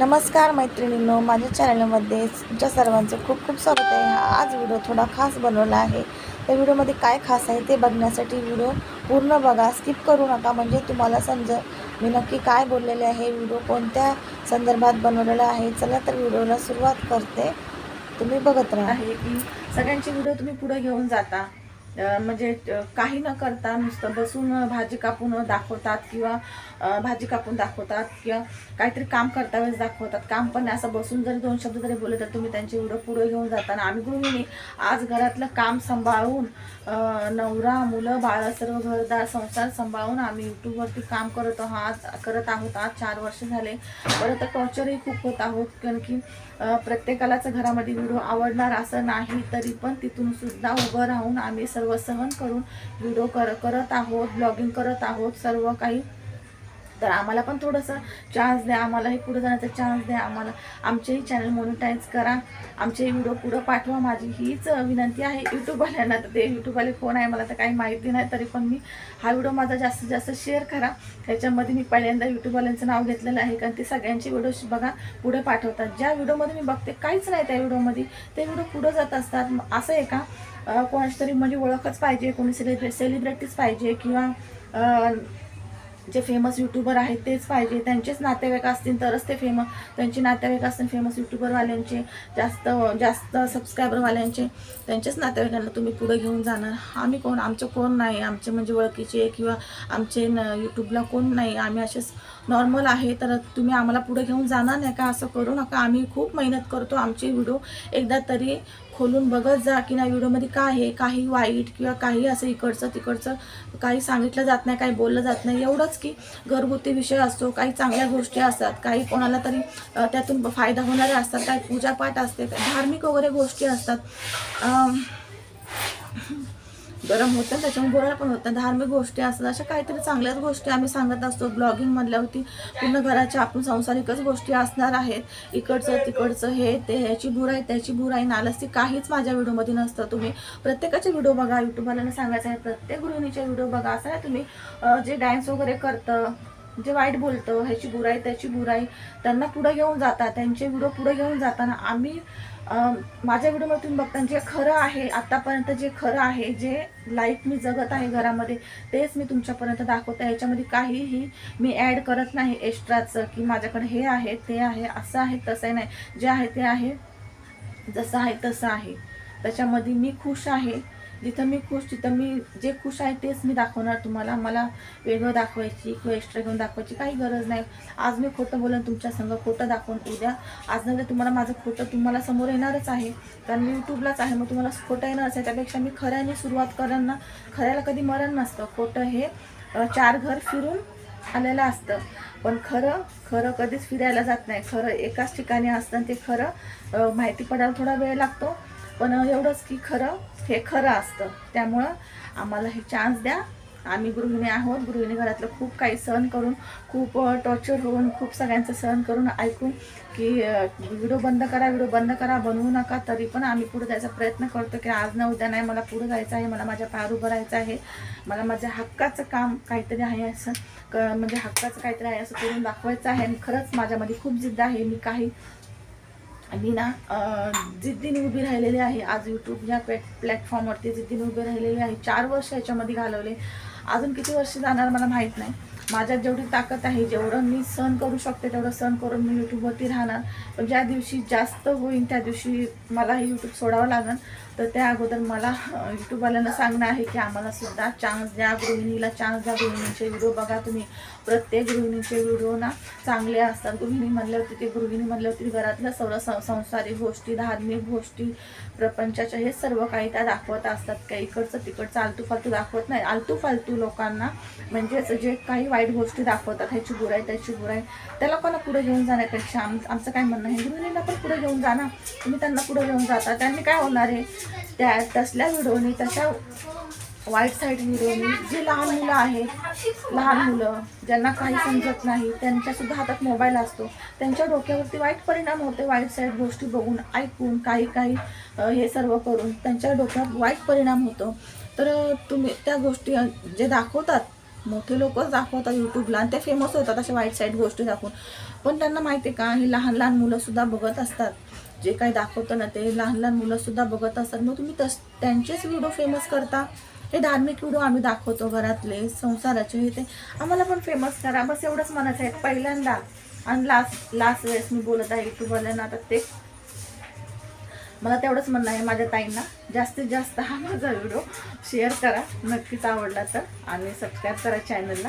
नमस्कार मैत्रिणींनो माझ्या चॅनलमध्ये तुमच्या सर्वांचं खूप खूप स्वागत आहे. हा आज व्हिडिओ थोडा खास बनवला आहे. त्या व्हिडिओमध्ये काय खास आहे ते बघण्यासाठी व्हिडिओ पूर्ण बघा स्किप करू नका. म्हणजे तुम्हाला समज मी नक्की काय बोललेले आहे व्हिडिओ कोणत्या संदर्भात बनवलेला आहे चला तर व्हिडिओला सुरुवात करते. तुम्ही बघत राहा. आहे की? सगळ्यांचे व्हिडिओ तुम्ही पुढे घेऊन जाता. म्हणजे काही न करता नुसतं बसून भाजी कापून दाखवतात किंवा भाजी कापून दाखवतात किंवा काहीतरी काम करता वेळेस दाखवतात. काम पण असं बसून जरी दोन शब्द जरी बोलले तर तुम्ही त्यांचे एवढं पुढे घेऊन जाताना आम्ही गृहिणी आज घरातलं काम सांभाळून नवरा मुलं बाळ सर्व घरदार संसार सांभाळून आम्ही यूट्यूबवरती काम करत आहोत करत आहोत. आज चार वर्ष झाले. परत टॉर्चरही खूप होत आहोत. कारण की प्रत्येकालाच घरामध्ये व्हिडिओ आवडणार असं नाही तरी पण तिथून सुद्धा उभं राहून आम्ही सर्व सहन करून व्हिडिओ कर करत आहोत ब्लॉगिंग करत आहोत सर्व काही तर आम्हाला पण थोडंसं चान्स द्या आम्हालाही पुढे जाण्याचा चान्स द्या आम्हाला आमचेही चॅनल मोनिटाईज करा. आमचे व्हिडिओ पुढं पाठवा माझी हीच विनंती आहे यूट्यूबवाल्यांना. तर ते यूट्यूबवाले कोण आहे मला तर काही माहिती नाही तरी पण मी हा व्हिडिओ माझा जास्तीत जास्त शेअर करा. त्याच्यामध्ये मी पहिल्यांदा यूट्यूबवाल्यांचं नाव घेतलेलं आहे कारण ते सगळ्यांचे व्हिडिओ बघा पुढे पाठवतात. ज्या व्हिडिओमध्ये मी बघते काहीच नाही त्या व्हिडिओमध्ये ते व्हिडिओ पुढं जात असतात. असं आहे का? कोणाची तरी म्हणजे ओळखच पाहिजे कोणी सेलिब्रे सेलिब्रिटीज पाहिजे किंवा जे फेमस यूट्यूबर आहेत तेच पाहिजे. त्यांचेच नातेवाईक असतील तरच ते फेमस त्यांचे नातेवाईक असतील फेमस यूट्यूबरवाल्यांचे जास्त जास्त सबस्क्रायबरवाल्यांचे त्यांचेच नातेवाईकांना तुम्ही पुढे घेऊन जाणार. आम्ही कोण? आमचं कोण नाही? आमचे म्हणजे ओळखीचे किंवा आमचे न यूट्यूबला कोण नाही? आम्ही असेच नॉर्मल आहे तर तुम्ही आम्हाला पुढे घेऊन जाणार नाही का? असं करू नका. आम्ही खूप मेहनत करतो. आमचे व्हिडिओ एकदा तरी खोलून बघत जा की ना व्हिडिओमध्ये काय आहे काही वाईट किंवा काही असं इकडचं तिकडचं काही सांगितलं जात नाही काही बोललं जात नाही. एवढंच की घरगुती विषय असतो काही चांगल्या गोष्टी असतात काही कोणाला तरी त्यातून फायदा होणारे असतात काही पूजापाठ असते धार्मिक वगैरे गोष्टी असतात. गरम होतं त्याच्यामुळे बोलायला पण होतं. धार्मिक गोष्टी असतात अशा काहीतरी चांगल्याच गोष्टी आम्ही सांगत असतो. ब्लॉगिंग म्हणल्यावरती पूर्ण घराच्या आपण संसारिकच गोष्टी असणार आहेत. इकडचं तिकडचं हे ते ह्याची बुराई त्याची बुराई नालस्ती काहीच माझ्या व्हिडिओमध्ये नसतं. तुम्ही प्रत्येकाचे व्हिडिओ बघा युट्यूबवाल्यांना सांगायचं आहे प्रत्येक गृहिणीचे व्हिडिओ बघा. असं तुम्ही जे डान्स वगैरे करतं जे वाईट बोलतं ह्याची बुराई त्याची बुराई त्यांना पुढे घेऊन जातात त्यांचे व्हिडिओ पुढे घेऊन जाताना आम्ही माझ्या व्हिडिओमध्ये तुम्ही बघता जे खरं आहे आत्तापर्यंत जे खरं आहे जे लाईफ मी जगत आहे घरामध्ये तेच मी तुमच्यापर्यंत दाखवते. याच्यामध्ये काहीही मी ॲड करत नाही एक्स्ट्राचं की माझ्याकडे हे आहे ते आहे असं आहे तसं नाही. जे आहे ते आहे जसं आहे तसं आहे. त्याच्यामध्ये मी खुश आहे. जिथं मी खुश तिथं मी जे खुश आहे तेच मी दाखवणार तुम्हाला. मला वेगळं दाखवायची किंवा एक्स्ट्रा घेऊन दाखवायची काही गरज नाही. आज मी खोटं बोलून तुमच्या संग खोटं दाखवून उद्या आज नंतर तुम्हाला माझं खोटं तुम्हाला समोर येणारच आहे. कारण मी यूट्यूबलाच आहे मग तुम्हाला खोटं येणारच आहे त्यापेक्षा मी खऱ्याने सुरुवात करेन ना खऱ्याला कधी मरण नसतं. खोटं हे चार घर फिरून आलेलं असतं. पण खरं खरं कधीच फिरायला जात नाही. खरं एकाच ठिकाणी असतं आणि ते खरं माहिती पडायला थोडा वेळ लागतो. पण एवढंच की खरं हे खरं असतं. त्यामुळं आम्हाला हे चान्स द्या. आम्ही गृहिणी आहोत. गृहिणी घरातलं खूप काही सहन करून खूप टॉर्चर होऊन खूप सगळ्यांचं सहन करून ऐकून की व्हिडिओ बंद करा व्हिडिओ बंद करा बनवू नका तरी पण आम्ही पुढे जायचा प्रयत्न करतो की आज ना उद्या नाही मला पुढे जायचं आहे मला माझ्या पायावर उभं राहायचं आहे मला माझ्या हक्काचं काम काहीतरी आहे असं क म्हणजे हक्काचं काहीतरी आहे असं करून दाखवायचं आहे. आणि खरंच माझ्यामध्ये खूप जिद्द आहे. मी काही मी ना जिद्दीने उभी राहिलेली आहे. आज यूट्यूब या प्लॅट प्लॅटफॉर्मवरती जिद्दीने उभी राहिलेली आहे. चार वर्ष याच्यामध्ये घालवले. अजून किती वर्ष जाणार मला माहीत नाही. माझ्यात जेवढी ताकद आहे जेवढं मी सहन करू शकते तेवढं सहन करून मी यूट्यूबवरती राहणार. पण ज्या दिवशी जास्त होईल त्या दिवशी मला हे यूट्यूब सोडावं लागेल. तर त्या अगोदर मला यूट्यूबवाल्यांना सांगणं आहे की आम्हाला सुद्धा चान्स द्या गृहिणीला चान्स द्या गृहिणीचे व्हिडिओ बघा तुम्ही. प्रत्येक गृहिणीचे व्हिडिओ ना चांगले असतात. गृहिणी म्हणल्यावरती ते गृहिणी म्हणल्यावरती घरातल्या सर्व संसारिक गोष्टी धार्मिक गोष्टी प्रपंचाच्या हे सर्व काही त्या दाखवत असतात. काही इकडचं तिकडचं आलतू फालतू दाखवत नाही. आलतू फालतू लोकांना म्हणजेच जे काही वाईट गोष्टी दाखवतात ह्याची बुराई त्याची बुराई त्या लोकांना पुढे घेऊन जाण्यापेक्षा आम आमचं काय म्हणणं आहे? गृहिणींना पण पुढे घेऊन जा ना. तुम्ही त्यांना पुढे घेऊन जाता. त्यांनी काय होणार आहे? त्या तसल्या व्हिडिओनी तशा वाईट साईड व्हिडिओनी जे लहान मुलं आहेत लहान मुलं ज्यांना काही समजत नाही त्यांच्यासुद्धा हातात मोबाईल असतो. त्यांच्या डोक्यावरती वाईट परिणाम होते वाईट साईड गोष्टी बघून ऐकून काही काही हे सर्व करून त्यांच्या डोक्यात वाईट परिणाम होतो. तर तुम्ही त्या गोष्टी जे दाखवतात मोठे लोकच दाखवतात यूट्यूबला आणि ते फेमस होतात अशा वाईट साईड गोष्टी दाखवून. पण त्यांना माहिती आहे का ही लहान लहान मुलंसुद्धा बघत असतात. जे काही दाखवतं ना ते लहान लहान मुलंसुद्धा बघत असतात. मग तुम्ही तस त्यांचेच व्हिडिओ फेमस करता? हे धार्मिक व्हिडिओ आम्ही दाखवतो घरातले संसाराचे हे ते. आम्हाला पण फेमस करा. बस एवढंच म्हणायचं आहे. पहिल्यांदा आणि लास्ट लास्ट वेळेस मी बोलत आहे यूट्यूबवाल्यांना आता ते मला तेवढंच म्हणणं आहे माझ्या ताईंना जास्तीत जास्त हा माझा व्हिडिओ शेअर करा. नक्कीच आवडला तर. आणि सबस्क्राईब करा चॅनलला